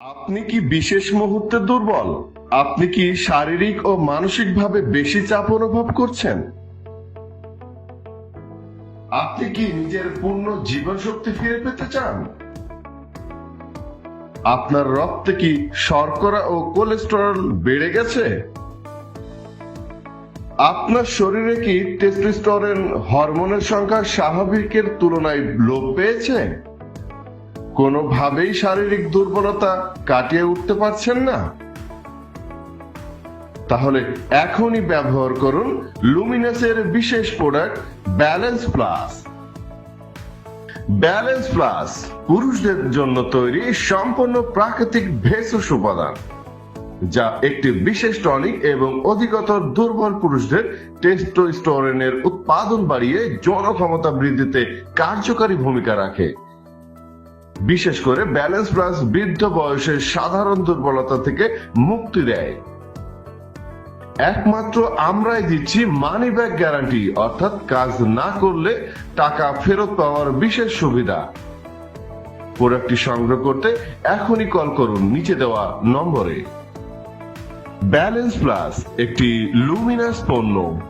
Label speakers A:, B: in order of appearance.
A: আপনি কি বিশেষ মুহূর্তে দুর্বল? আপনি কি শারীরিক ও মানসিকভাবে বেশি চাপ অনুভব করছেন? আপনি কি নিজের পূর্ণ জীবন শক্তি ফিরে পেতে চান? আপনার রক্তে কি শর্করা ও কোলেস্টেরল বেড়ে গেছে? আপনার শরীরে কি টেস্টোস্টেরন হরমোনের সংখ্যা স্বাভাবিকের তুলনায় লোপ পেয়েছে? কোনোভাবেই শারীরিক দুর্বলতা কাটিয়ে উঠতে পারছেন না। তাহলে এখনই ব্যবহার করুন লুমিনাসের বিশেষ product balance plus. Balance plus পুরুষদের জন্য তৈরি সম্পূর্ণ প্রাকৃতিক ভেষজ উপাদান, যা একটি বিশেষ টনিক এবং অধিকতর দুর্বল পুরুষদের টেস্টোস্টেরনের উৎপাদন বাড়িয়ে যৌন ক্ষমতা বৃদ্ধিতে কার্যকারী ভূমিকা রাখে। বিশেষ করে ব্যালেন্স প্লাস বৃদ্ধ বয়সের সাধারণ দুর্বলতা থেকে মুক্তি দেয়। একমাত্র আমরাই দিচ্ছি মানি ব্যাক গ্যারান্টি অর্থাৎ কাজ না করলে টাকা ফেরত পাওয়ার বিশেষ সুবিধা। প্রোডাক্টটি সংগ্রহ করতে এখনই কল করুন, নিচে দেওয়া নম্বরে। ব্যালেন্স প্লাস একটি লুমিনাস পণ্য।